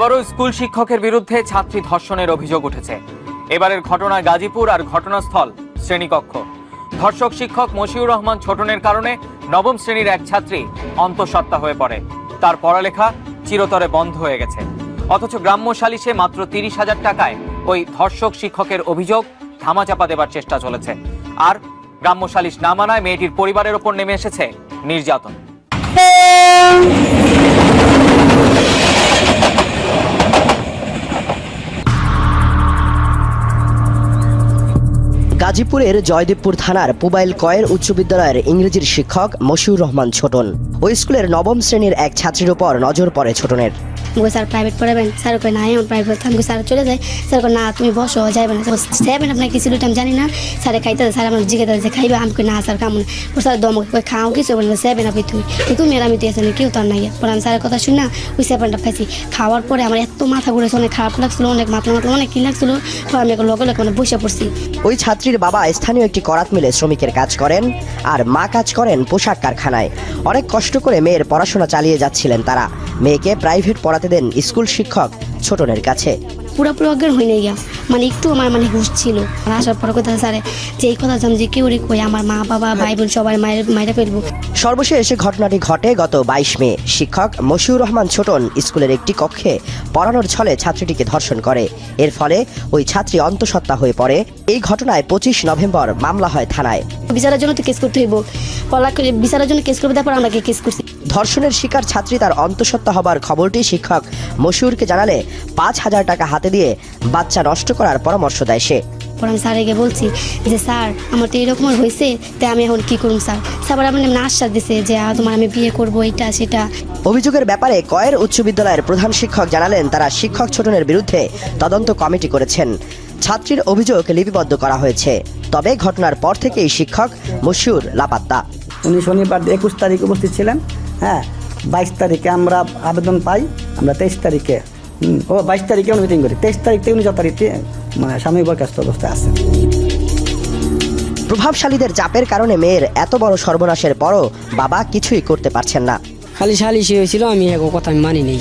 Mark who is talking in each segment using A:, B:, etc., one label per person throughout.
A: আবারও স্কুল শিক্ষকের বিরুদ্ধে ছাত্রী ধর্ষণের অভিযোগ উঠেছে। এবারের ঘটনা গাজীপুর আর ঘটনাস্থল শ্রেণীকক্ষ। ধর্ষক শিক্ষক মশিউর রহমান ছোটনের কারণে নবম শ্রেণির এক ছাত্রী অন্তঃসত্ত্বা হয়ে পড়ে। তার পড়ালেখা চিরতরে বন্ধ হয়ে গেছে। অথচ গ্রাম্য সালিশে মাত্র তিরিশ হাজার টাকায় ওই ধর্ষক শিক্ষকের অভিযোগ ধামাচাপা দেবার চেষ্টা চলেছে। আর গ্রাম্য সালিশ না মানায় মেয়েটির পরিবারের ওপর নেমে এসেছে নির্যাতন।
B: গাজীপুরের জয়দেবপুর থানার পুবাইল কয়ের উচ্চ বিদ্যালয়ের ইংরেজির শিক্ষক মশিউর রহমান ছোটন। ওই স্কুলের নবম শ্রেণির এক ছাত্রীর ওপর নজর পড়ে ছোটনের।
C: স্যার প্রাইভেট পড়াবেন, স্যার কই না এখন প্রাইভেট আমাকে স্যার চলে যায় স্যার না, তুমি বসো, যাইবে না। সেভেন আপনার কিছু আমি জানি না। স্যারে খাইতে স্যার আমার জিজ্ঞাসা যে, খাইবে? আমি না, স্যার ও স্যার দম খাও কিছু? বলবে সেভেন আপনি তুমি তুমি আর আমি তো এসে কেউ তার নাই। পরে আমি স্যারের কথা শুনি না, ওই সেভেনটা খাইছি খাওয়ার পরে আমার এত মাথা ঘুরেছে অনেক খারাপ লাগছিল, অনেক মাথা মাথা অনেক কি লাগছিল পরে আমি লগে লগে মানে বসে পড়ছি।
B: ওই ছাত্রীর বাবা স্থানীয় একটি করাত মিলে শ্রমিকের কাজ করেন, আর মা কাজ করেন পোশাক কারখানায়। অনেক কষ্ট করে মেয়ের পড়াশোনা চালিয়ে যাচ্ছিলেন তারা। মেয়েকে প্রাইভেট পড়াতে দেন স্কুল শিক্ষক। ছোটনের কাছে।
C: পুরোপুরি অজ্ঞান হয়ে গিয়া মানে একটু আমার মানে হুশ ছিল। আসার পরে কথা স্যারে যে এই কথা যে কেউ রে কই? আমার মা বাবা ভাই বোন সবাই মায়ের মায়েরা ফেলব।
B: সর্বশেষ ঘটনাটি ঘটে গত বাইশ মে। শিক্ষক মশিউর রহমান ছোটন স্কুলের একটি কক্ষে পড়ানোর ছলে ছাত্রীটিকে ধর্ষণ করে। এর ফলে ওই ছাত্রী অন্তঃসত্ত্বা হয়ে পড়ে। এই ঘটনায় পঁচিশ নভেম্বর মামলা হয় থানায়।
C: বিচারের জন্য তো কেস করতে হইব। বিচারের জন্য কেস করবে তারপর আমরা কেস করছি।
B: ধর্ষণের শিকার ছাত্রী তার অন্তঃসত্ত্বা হবার খবরটি শিক্ষক মশিউরকে জানালে পাঁচ হাজার টাকা হাতে দিয়ে বাচ্চা নষ্ট করার পরামর্শ দেয় সে।
C: পর আমি স্যারকে বলছি যে স্যার আমার তো এরকম হয়েছে তাই আমি এখন কি করুন স্যার? স্যার আমার এমনি আশ্বাস দিছে যে তোমার আমি বিয়ে করব এটা সেটা।
B: অভিযোগের ব্যাপারে কয়ের উচ্চ বিদ্যালয়ের প্রধান শিক্ষক জানালেন তারা শিক্ষক ছোটনের বিরুদ্ধে তদন্ত কমিটি করেছেন। ছাত্রীর অভিযোগ লিপিবদ্ধ করা হয়েছে। তবে ঘটনার পর থেকেই শিক্ষক মশিউর লাপাত্তা।
D: উনি শনিবার একুশ তারিখ উপস্থিত ছিলেন। হ্যাঁ বাইশ তারিখে আমরা আবেদন পাই আমরা তেইশ তারিখে। ও বাইশ তারিখে উনি মিটিং করি। তেইশ তারিখ থেকে উনি যথারীতি মানে স্বামী বরখাস্ত অবস্থায় আছেন
B: প্রভাবশালীদের চাপের কারণে মেয়ের এত বড় সর্বনাশের পরও বাবা কিছুই করতে পারছেন না।
E: খালি সালিশে হয়েছিল আমি এক কথা আমি মানি নেই।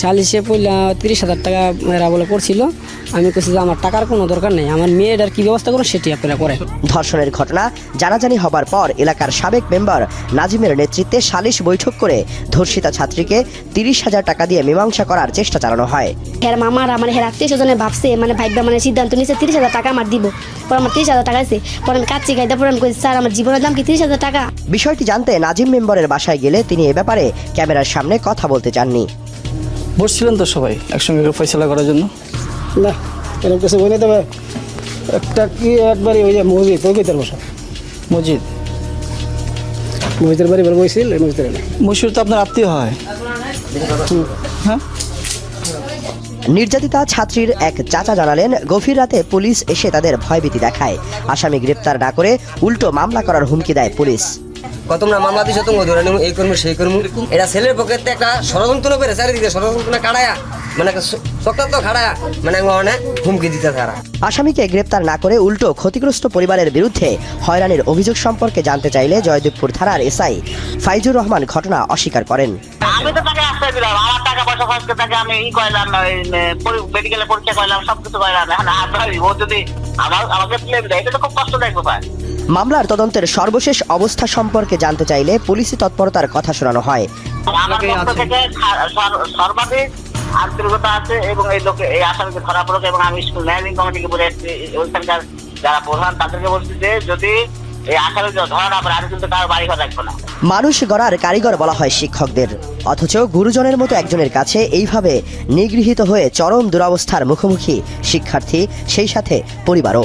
E: সালিশে পড়লে তিরিশ হাজার টাকা এরা বলে পড়ছিল। আমি বলছি যে আমার টাকার কোনো দরকার নেই। আমার মেয়েটার কি ব্যবস্থা করুন সেটি আপনারা করেন।
B: ধর্ষণের ঘটনা জানাজানি হবার পর এলাকার সাবেক মেম্বার নাজিমের নেতৃত্বে সালিশ বৈঠক করে ধর্ষিতা ছাত্রীকে তিরিশ হাজার টাকা দিয়ে মীমাংসা করার চেষ্টা চালানো হয়।
C: হের মামারা মানে হের আত্মীয় স্বজনে ভাবছে মানে ভাইবা মানে সিদ্ধান্ত নিয়েছে তিরিশ হাজার টাকা আমার দিব। পরে আমার তিরিশ হাজার টাকা আছে। পরে আমি কাচ্চি খাইতে পরে আমি স্যার আমার জীবনের দাম কি তিরিশ হাজার টাকা?
B: বিষয়টি জানতে নাজিম মেম্বারের বাসায় গেলে তিনি এ ব্যাপারে ক্যামেরার সামনে কথা বলতে চাননি।
F: বসছিলেন তো সবাই একসঙ্গে ফয়সলা করার জন্য?
G: না এরকম কিছু বলে তবে একটা কি একবারই ওই যে মসজিদ ওই কইতার বসা।
F: মসজিদ?
G: মসজিদের বাড়ি বের বইছিল মসজিদের
F: মশুর তো আপনার আত্মীয় হয়। হ্যাঁ।
B: নির্যাতিতা ছাত্রীর এক চাচা জানালেন গভীর রাতে পুলিশ এসে তাদের ভয়ভীতি দেখায়। আসামি গ্রেপ্তার না করে উল্টো মামলা করার হুমকি দেয় পুলিশ।
H: কত তোমরা মামলা দিছো তুমি? ধরে নিমু এই করব সেই করব এটা ছেলের পক্ষে তো একটা ষড়যন্ত্র করে চারিদিকে ষড়যন্ত্র কাড়ায়া মানে চক্র তো খাড়ায়া মানে অনেক হুমকি দিতে তারা।
B: আসামিকে গ্রেপ্তার না করে উল্টো ক্ষতিগ্রস্ত পরিবারের বিরুদ্ধে হয়রানির অভিযোগ সম্পর্কে জানতে চাইলে জয়দেবপুর থানার এসআই ফাইজুর রহমান ঘটনা অস্বীকার করেন।
I: আমি তো তাকে আশ্রয় দিলাম আমার টাকা পয়সা খরচ করে তাকে আমি ই করলাম মেডিকেলে পরীক্ষা করলাম সবকিছু করলাম এখন ও যদি আমার আমাকে প্লেন দেয় এটা তো খুব কষ্টদায়ক ব্যাপার।
B: মামলার তদন্তের সর্বশেষ অবস্থা সম্পর্কে জানতে চাইলে পুলিশি তৎপরতার কথা শোনানো হয়।
I: আমার পক্ষ থেকে সা- সর- সর্বাধিক আন্তরিকতা আছে এবং এই লোকে এই আসামিকে ধরা পড়ুক এবং আমি স্কুল ম্যানেজিং কমিটিকে বলে এসেছি। ওইখানকার যারা প্রধান তাদেরকে বলছি যে যদি এই আসামি ধরা না পড়ে আমি কিন্তু কারও বাড়ি ঘর রাখব না।
B: মানুষ গড়ার কারিগর বলা হয় শিক্ষকদের। অথচ গুরুজনের মতো একজনের কাছে এইভাবে নিগৃহীত হয়ে চরম দুরবস্থার মুখোমুখি শিক্ষার্থী সেই সাথে পরিবারও।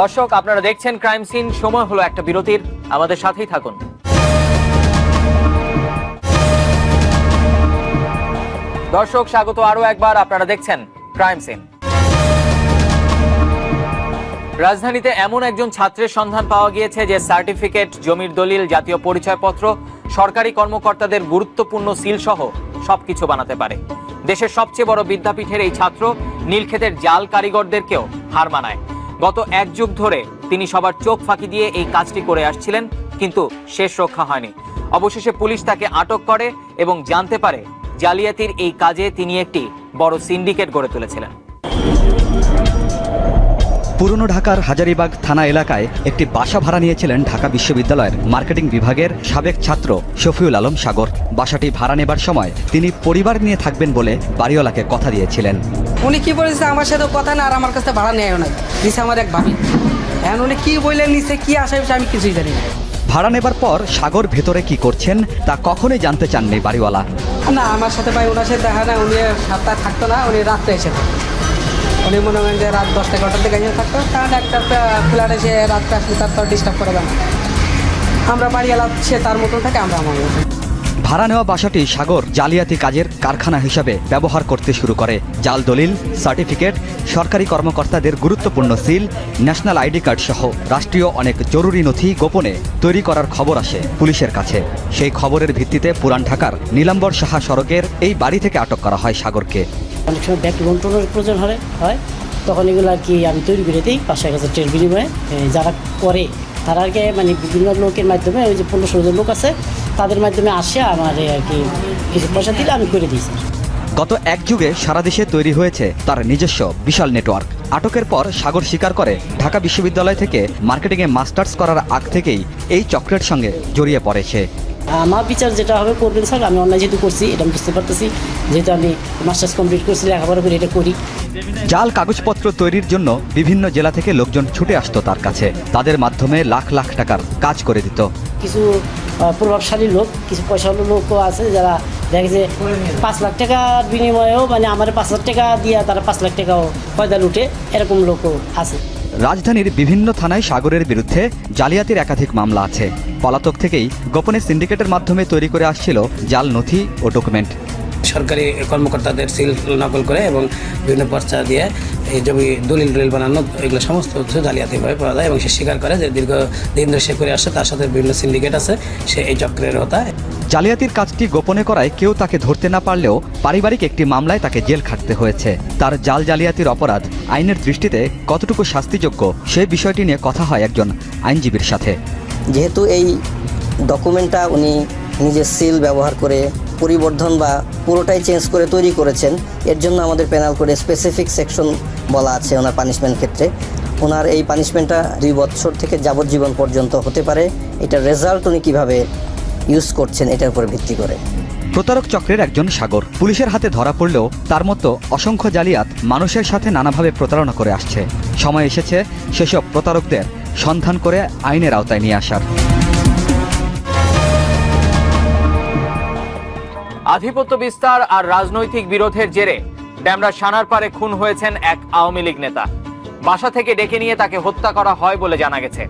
A: দর্শক, আপনারা দেখছেন ক্রাইম সিন সময় হলো একটা বিরতির। আমাদের সাথেই থাকুন। দর্শক, স্বাগত আরও একবার। আপনারা দেখছেন ক্রাইম সিন রাজধানীতে এমন একজন ছাত্রের সন্ধান পাওয়া গিয়েছে যে সার্টিফিকেট, জমির দলিল, জাতীয় পরিচয়পত্র, সরকারি কর্মকর্তাদের গুরুত্বপূর্ণ সিল সহ সবকিছু বানাতে পারে। দেশের সবচেয়ে বড় বিদ্যাপীঠের এই ছাত্র নীলক্ষেতের জাল কারিগরদেরকেও হার মানায়। গত এক যুগ ধরে তিনি সবার চোখ ফাঁকি দিয়ে এই কাজটি করে আসছিলেন, কিন্তু শেষ রক্ষা হয়নি। অবশেষে পুলিশ তাকে আটক করে এবং জানতে পারে জালিয়াতির এই কাজে তিনি একটি বড় সিন্ডিকেট গড়ে তুলেছিলেন।
J: পুরনো ঢাকার হাজারিবাগ থানা এলাকায় একটি বাসা ভাড়া নিয়েছিলেন ঢাকা বিশ্ববিদ্যালয়ের মার্কেটিং বিভাগের সাবেক ছাত্র শফিউল আলম সাগর। বাসাটি ভাড়া নেবার সময় তিনি পরিবার নিয়ে থাকবেন বলে বাড়িওয়ালাকে কথা দিয়েছিলেন।
E: উনি কি বলেছে আমার সাথে কথা না আর আমার কাছে ভাড়া নেয় না দিছে আমার এক ভাবি। এখন উনি কি বললেন নিচে কি আসে আমি কিছুই জানি না।
J: ভাড়া নেবার পর সাগর ভেতরে কি করছেন তা কখনোই জানতে চাননি বাড়িওয়ালা।
E: না আমার সাথে ভাই ওনার সাথে দেখা না উনি সাতটায় থাকতো না উনি রাত্রে এসে। উনি মনে করেন যে রাত দশটা এগারোটার দিকে এসে থাকতো কারণ একটা ফ্ল্যাট এসে রাত্রে আসলে তার তো ডিস্টার্ব করে দেন। আমরা বাড়িওয়ালা সে তার মতন থাকে আমরা আমার মতন।
J: ভাড়া নেওয়া বাসাটি সাগর জালিয়াতি কাজের কারখানা হিসাবে ব্যবহার করতে শুরু করে। জাল দলিল, সার্টিফিকেট, সরকারি কর্মকর্তাদের গুরুত্বপূর্ণ সিল, ন্যাশনাল আইডি কার্ড সহ রাষ্ট্রীয় অনেক জরুরি নথি গোপনে তৈরি করার খবর আসে পুলিশের কাছে। সেই খবরের ভিত্তিতে পুরান ঢাকার নীলাম্বর সাহা সড়কের এই বাড়ি থেকে আটক করা হয় সাগরকে।
K: অনেক সময় ব্যাংক প্রয়োজন হয় তখন এগুলো আর কি আমি তৈরি করে দিই এক হাজার ট্রেন বিনিময়ে। যারা করে, তারা কি মানে বিভিন্ন লোকের মাধ্যমে ওই যে পনেরো ষোলো লোক আছে তাদের মাধ্যমে আসে আমার আর কি কিছু পয়সা দিলে আমি করে স্যার
J: গত এক যুগে সারা দেশে তৈরি হয়েছে তার নিজস্ব বিশাল নেটওয়ার্ক। আটকের পর সাগর স্বীকার করে ঢাকা বিশ্ববিদ্যালয় থেকে মার্কেটিংয়ে মাস্টার্স করার আগ থেকেই এই চক্রের সঙ্গে জড়িয়ে পড়ে সে।
K: আমার বিচার যেটা হবে করবেন স্যার আমি অনলাইন যেহেতু করছি এটা আমি বুঝতে পারতেছি। যেহেতু আমি মাস্টার্স কমপ্লিট করছি লেখাপড়া করে এটা করি।
J: জাল কাগজপত্র তৈরির জন্য বিভিন্ন জেলা থেকে লোকজন ছুটে আসতো তার কাছে। তাদের মাধ্যমে লাখ লাখ টাকার কাজ করে দিত।
K: কিছু প্রভাবশালী লোক কিছু পয়সাওয়ালা লোকও আছে যারা দেখে যে পাঁচ লাখ টাকার বিনিময়েও মানে আমার পাঁচ লাখ টাকা দিয়ে তারা পাঁচ লাখ টাকাও পয়দা লুটে এরকম লোকও আছে।
J: রাজধানীর বিভিন্ন থানায় সাগরের বিরুদ্ধে জালিয়াতির একাধিক মামলা আছে। পলাতক থেকেই গোপনে সিন্ডিকেটের মাধ্যমে তৈরি করে আসছিল জাল নথি ও ডকুমেন্ট।
E: সরকারি কর্মকর্তাদের সিল নকল করে এবং বিভিন্ন পর্চা দিয়ে এই জমি দলিল দলিল বানানো এগুলো সমস্ত কিছু জালিয়াতিভাবে পাওয়া যায় এবং সে স্বীকার করে যে দীর্ঘ দিন ধরে সে করে আসছে তার সাথে বিভিন্ন সিন্ডিকেট আছে সে এই চক্রের হতা
J: জালিয়াতির কাজটি গোপনে করায় কেউ তাকে ধরতে না পারলেও পারিবারিক একটি মামলায় তাকে জেল খাটতে হয়েছে। তার জাল জালিয়াতির অপরাধ আইনের দৃষ্টিতে কতটুকু শাস্তিযোগ্য সেই বিষয়টি নিয়ে কথা হয় একজন আইনজীবীর সাথে।
L: যেহেতু এই ডকুমেন্টটা উনি নিজের সিল ব্যবহার করে পরিবর্ধন বা পুরোটাই চেঞ্জ করে তৈরি করেছেন। এর জন্য আমাদের পেনাল করে স্পেসিফিক সেকশন বলা আছে ওনার পানিশমেন্ট ক্ষেত্রে। ওনার এই পানিশমেন্টটা দুই বছর থেকে যাবজ্জীবন পর্যন্ত হতে পারে। এটার রেজাল্ট উনি কীভাবে ইউজ করছেন এটার উপর ভিত্তি করে।
J: প্রতারক চক্রের একজন সাগর পুলিশের হাতে ধরা পড়লেও তার মতো অসংখ্য জালিয়াত মানুষের সাথে নানাভাবে প্রতারণা করে আসছে। সময় এসেছে সেসব প্রতারকদের সন্ধান করে আইনের আওতায় নিয়ে আসার।
A: আধিপত্য বিস্তার আর রাজনৈতিক বিরোধের জেরে ড্যামরা সানার পারে খুন হয়েছেন এক আওয়ামী লীগ নেতা। বাসা থেকে ডেকে নিয়ে তাকে হত্যা করা হয় বলে জানা গেছে।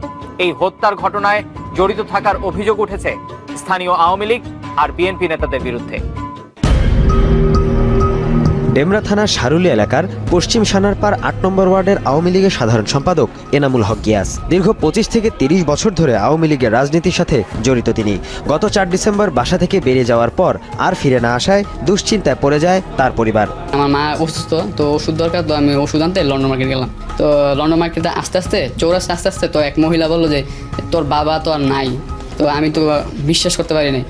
A: এই হত্যার ঘটনায় জড়িত থাকার অভিযোগ উঠেছে স্থানীয় আওয়ামী লীগ আর বিএনপি নেতাদের বিরুদ্ধে।
M: ডেমরা থানার সারুলি এলাকার পশ্চিম সানারপাড় আট নম্বর ওয়ার্ডের আওয়ামী লীগের সাধারণ সম্পাদক এনামুল হক গিয়াস। দীর্ঘ পঁচিশ থেকে তিরিশ বছর ধরে আওয়ামী লীগের রাজনীতির সাথে জড়িত তিনি। গত চার ডিসেম্বর বাসা থেকে বেরিয়ে যাওয়ার পর আর ফিরে না আসায় দুশ্চিন্তায় পড়ে যায় তার পরিবার।
N: আমার মা অসুস্থ, তো ওষুধ দরকার, তো আমি ওষুধ আনতে লন্ডন মার্কেট গেলাম। তো লন্ডন মার্কেটে আস্তে আস্তে চৌরাস্তা আস্তে আস্তে তো এক মহিলা বলল যে, তোর বাবা তো আর নাই। তো আমি তো বিশ্বাস করতে পারি নাই।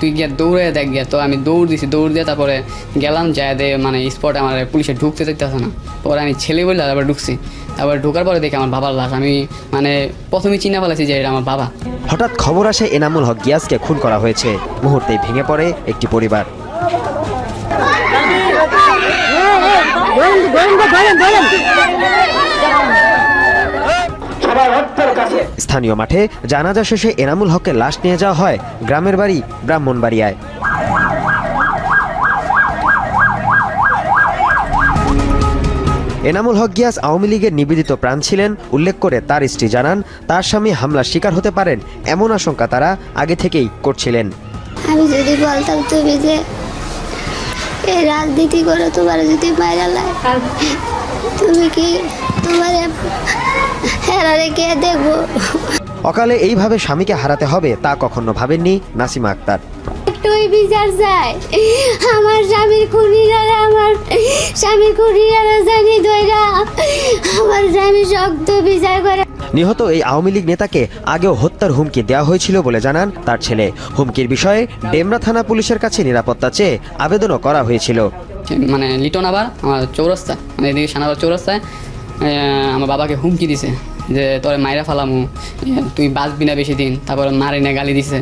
N: তুই গিয়ে দৌড়ে দেখ গিয়া। তো আমি দৌড় দিছি দৌড় দিয়ে তারপরে গেলাম যায় দে মানে স্পটে আমার পুলিশে ঢুকতে চাইতেছে না। পরে আমি ছেলে বললে তারপরে ঢুকছি। তারপরে ঢোকার পরে দেখি আমার বাবার লাশ। আমি মানে প্রথমেই চিনা ফেলেছি যে এটা আমার বাবা।
M: হঠাৎ খবর আসে এনামুল হক গিয়াসকে খুন করা হয়েছে। মুহূর্তেই ভেঙে পড়ে একটি পরিবার। স্থানীয় মাঠে জানাজা শেষে এনামুল হকের লাশ নিয়ে যাওয়া হয় গ্রামের বাড়ি ব্রাহ্মণবাড়িয়ায়। এনামুল হক গিয়াস আওয়ামী লীগের নিবেদিত প্রাণ ছিলেন, উল্লেখ করে তার স্ত্রী জানান, তার স্বামী হামলার শিকার হতে পারেন এমন আশঙ্কা তারা আগে থেকেই করছিলেন।
C: আমি যদি বলতাম তুমি যে এই রাজনীতি করে, তোমার যদি লাই তুমি কি দেখব
M: অকালে এইভাবে স্বামীকে হারাতে হবে তা কখনো ভাবেননি নাসিমা আক্তার।
C: একটুই বিচার চাই। আমার স্বামীর খুনিরা আমার স্বামীর খুনিরা জানি দইরা আমার স্বামী শক্ত বিচার করে।
M: নিহত এই আওয়ামী লীগ নেতাকে আগেও হত্যার হুমকি দেওয়া হয়েছিল বলে জানান তার ছেলে। হুমকির বিষয়ে ডেমরা থানা পুলিশের কাছে নিরাপত্তা চেয়ে আবেদনও করা হয়েছিল।
N: মানে লিটন আবার আমার চৌরাস্তা মানে এদিকে সানাবার চৌরাস্তায় আমার বাবাকে হুমকি দিছে যে তোরে মাইরা ফালামু। তুই বাঁচবি না বেশি দিন। তারপরে মারে না গালি দিছে।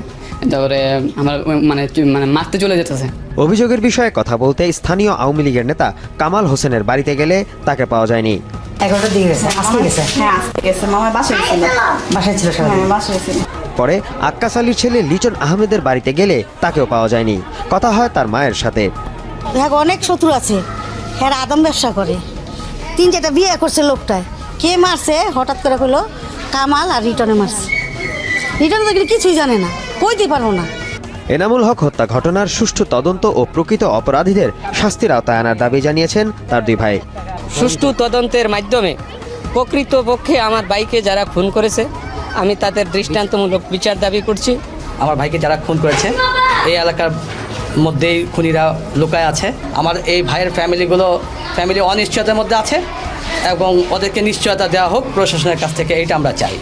N: তারপরে আমার মানে মানে মারতে চলে যেতেছে।
M: অভিযোগের বিষয়ে কথা বলতে স্থানীয় আওয়ামী লীগের নেতা কামাল হোসেনের বাড়িতে গেলে তাকে পাওয়া যায়নি।
O: এগারোটার দিকে গেছে আজকে গেছে? হ্যাঁ আজকে গেছে। মামা বাসায় ছিল। বাসায় ছিল হ্যাঁ বাসায় ছিল।
M: পরে আক্কাস আলীর ছেলে লিটন আহমেদের বাড়িতে গেলে তাকেও পাওয়া যায়নি। কথা হয় তার মায়ের সাথে।
O: দেখ অনেক শত্রু আছে। হ্যাঁ আদম ব্যবসা করে। তিন চারটা বিয়ে করছে লোকটায় কে মারছে? হঠাৎ করে হলো কামাল আর রিটনে মারছে। রিটন তো কিছুই জানে না কইতে পারব না।
M: এনামুল হক হত্যা ঘটনার সুষ্ঠু তদন্ত ও প্রকৃত অপরাধীদের শাস্তির আওতায় আনার দাবি জানিয়েছেন তার দুই ভাই।
P: সুষ্ঠু তদন্তের মাধ্যমে প্রকৃতপক্ষে আমার ভাইকে যারা খুন করেছে আমি তাদের দৃষ্টান্তমূলক বিচার দাবি করছি।
Q: আমার ভাইকে যারা খুন করেছে এই এলাকার মধ্যেই খুনিরা লুকায় আছে। আমার এই ভাইয়ের ফ্যামিলিগুলো ফ্যামিলি অনিশ্চয়তার মধ্যে আছে এবং ওদেরকে নিশ্চয়তা দেওয়া হোক প্রশাসনের কাছ থেকে এইটা আমরা চাই।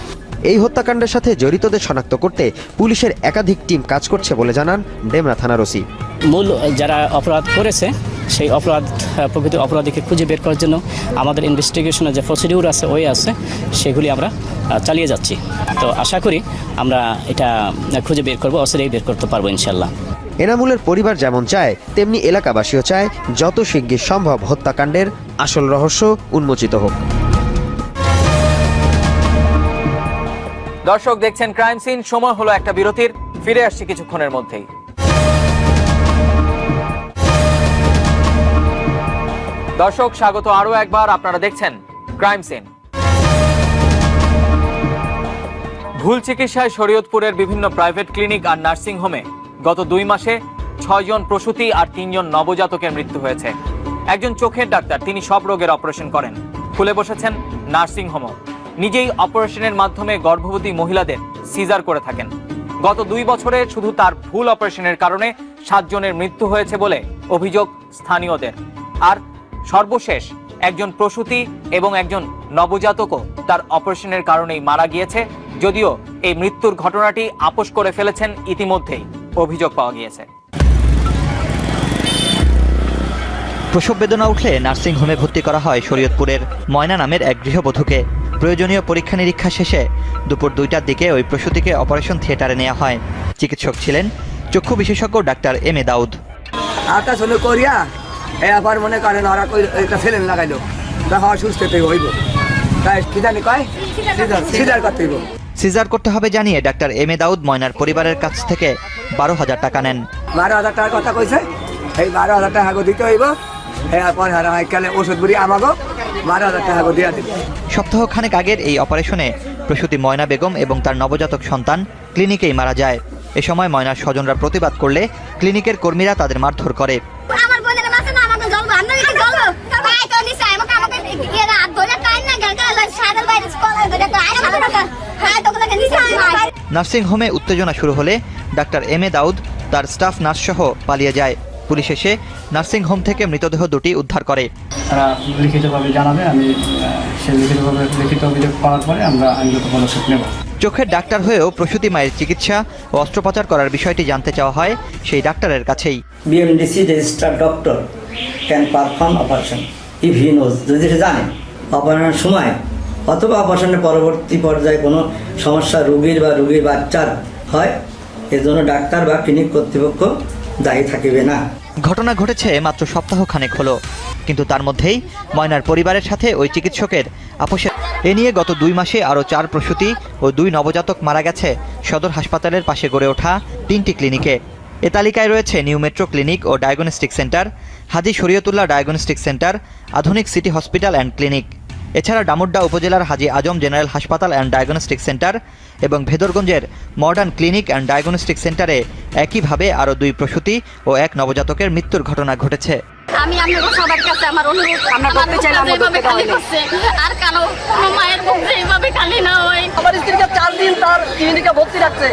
M: এই হত্যাকাণ্ডের সাথে জড়িতদের শনাক্ত করতে পুলিশের একাধিক টিম কাজ করছে বলে জানান ডেমরা থানার ওসি
R: মূল যারা অপরাধ করেছে সেই অপরাধ প্রকৃত অপরাধীকে খুঁজে বের করার জন্য আমাদের ইনভেস্টিগেশনের যে প্রসিডিউর আছে ওই আছে সেগুলি আমরা চালিয়ে যাচ্ছি। তো আশা করি আমরা এটা খুঁজে বের করব অসিরেই বের করতে পারব ইনশাল্লাহ।
M: এনামুলের পরিবার যেমন চায়, তেমনি এলাকাবাসীও চায়, যত শিগগির সম্ভব হত্যাকাণ্ডের আসল রহস্য উন্মোচিত হোক।
A: দর্শক, দেখছেন ক্রাইম সিন সময় হলো একটা বিরতির। ফিরে আসছি কিছুক্ষণের মধ্যেই। দর্শক, স্বাগত আরও একবার। আপনারা দেখছেন ক্রাইম সিন ভুল চিকিৎসায় শরীয়তপুরের বিভিন্ন প্রাইভেট ক্লিনিক আর নার্সিং হোমে গত দুই মাসে ছয়জন প্রসূতি আর তিনজন নবজাতকের মৃত্যু হয়েছে। একজন চোখের ডাক্তার, তিনি সব রোগের অপারেশন করেন। খুলে বসেছেন নার্সিং হোমও নিজেই অপারেশনের মাধ্যমে গর্ভবতী মহিলাদের সিজার করে থাকেন। গত দুই বছরে শুধু তার ভুল অপারেশনের কারণে সাতজনের মৃত্যু হয়েছে বলে অভিযোগ স্থানীয়দের। আর সর্বশেষ একজন প্রসূতি এবং একজন নবজাতকও তার অপারেশনের কারণেই মারা গিয়েছে, যদিও এই মৃত্যুর ঘটনাটি আপোষ করে ফেলেছেন ইতিমধ্যেই। অভিযোগ পাওয়া গিয়েছে।
S: প্রসব বেদনা উঠলে নার্সিংহোমে ভর্তি করা হয় শরীয়তপুরের ময়না নামের এক গৃহবধূকে। প্রয়োজনীয় পরীক্ষা নিরীক্ষা শেষে দুপুর দুইটার দিকে ওই প্রসূতিকে অপারেশন থিয়েটারে নেওয়া হয়। চিকিৎসক ছিলেন চক্ষু বিশেষজ্ঞ ডাক্তার এম এ দাউদ।
H: আকাশ হলো করিয়া এ আবার মনে করেন ওরা একটা লাগাইলো। অসুস্থ থেকে হইব। তাই কি জানি কয়? সিজার করতে হইব।
S: সিজার করতে হবে জানিয়ে ডাক্তার এম এ দাউদ ময়নার পরিবারের কাছ থেকে বারো হাজার টাকা নেন।
H: বারো হাজার টাকার কথা কইছে? এই বারো হাজার টাকা দিতে হইব। এরপর হারা কালে ওষুধ বুড়ি আমাগো। বারো হাজার টাকা দিয়া দিব।
S: সপ্তাহ খানেক আগের এই অপারেশনে প্রসূতি ময়না বেগম এবং তার নবজাতক সন্তান ক্লিনিকেই মারা যায়। এ সময় ময়নার স্বজনরা প্রতিবাদ করলে ক্লিনিকের কর্মীরা তাদের মারধর করে
T: আমার বোনের মাসে না আমাকে জলবো আমরা কি জলবো তাই তো নিছে আমাকে আমাকে এরা হাত ধরে টাইম না গেল গেল সাদের বাইরে কলা ধরে তো আয় সাদের টাকা হ্যাঁ তো লাগে নিছে
S: নার্সিং হোমে উত্তেজনা শুরু হলে ডাক্তার এম এ দাউদ তার স্টাফ নার্স সহ পালিয়ে যায়। পুলিশ এসে নার্সিং হোম থেকে মৃতদেহ দুটি উদ্ধার করে।
U: তারা লিখিতভাবে জানাবে আমি সেই লিখিতভাবে লিখিত অভিযোগ পাওয়ার পরে আমরা আইনগত পদক্ষেপ নেব।
S: চোখের ডাক্তার হয়েও প্রসূতি মায়ের চিকিৎসা ও অস্ত্রোপচার করার বিষয়টি জানতে চাওয়া হয় সেই ডাক্তারের কাছেই।
V: BMDC registered doctor can perform operation if he knows যদি সে জানে অপারেশনের সময় অথবা অপারেশনের পরবর্তী পর্যায়ে কোনো সমস্যা রুগীর বা রোগীর বাচ্চার হয়, এজন্য ডাক্তার বা ক্লিনিক কর্তৃপক্ষ দায়ী থাকিবে না।
S: ঘটনা ঘটেছে মাত্র সপ্তাহ খানেক হলো, কিন্তু তার মধ্যেই ময়নার পরিবারের সাথে ওই চিকিৎসকের আপোষে এ নিয়ে গত দুই মাসে আরও চার প্রসূতি ও দুই নবজাতক মারা গেছে। সদর হাসপাতালের পাশে গড়ে ওঠা তিনটি ক্লিনিকে। এ তালিকায় রয়েছে নিউ মেট্রো ক্লিনিক ও diagnostic centre, Haji Shariatullah diagnostic centre, আধুনিক সিটি হসপিটাল অ্যান্ড ক্লিনিক। এছাড়া ডামুড্ডা উপজেলার হাজি আজম জেনারেল হাসপাতাল অ্যান্ড ডায়াগনস্টিক সেন্টার এবং ভেদরগঞ্জের মডার্ন ক্লিনিক অ্যান্ড ডায়াগনস্টিক সেন্টারে একইভাবে আরও দুই প্রসূতি ও এক নবজাতকের মৃত্যুর ঘটনা ঘটেছে।
T: আমি আপনাদের সবার কাছে আমার অনুরোধ আমরা করতে চাই এইভাবে খালি করছে আর কারও কোনো মায়ের মুখ এইভাবে খালি না হয়।
W: আমার স্ত্রীকে চার দিন তার ক্লিনিকে ভর্তি রাখছে।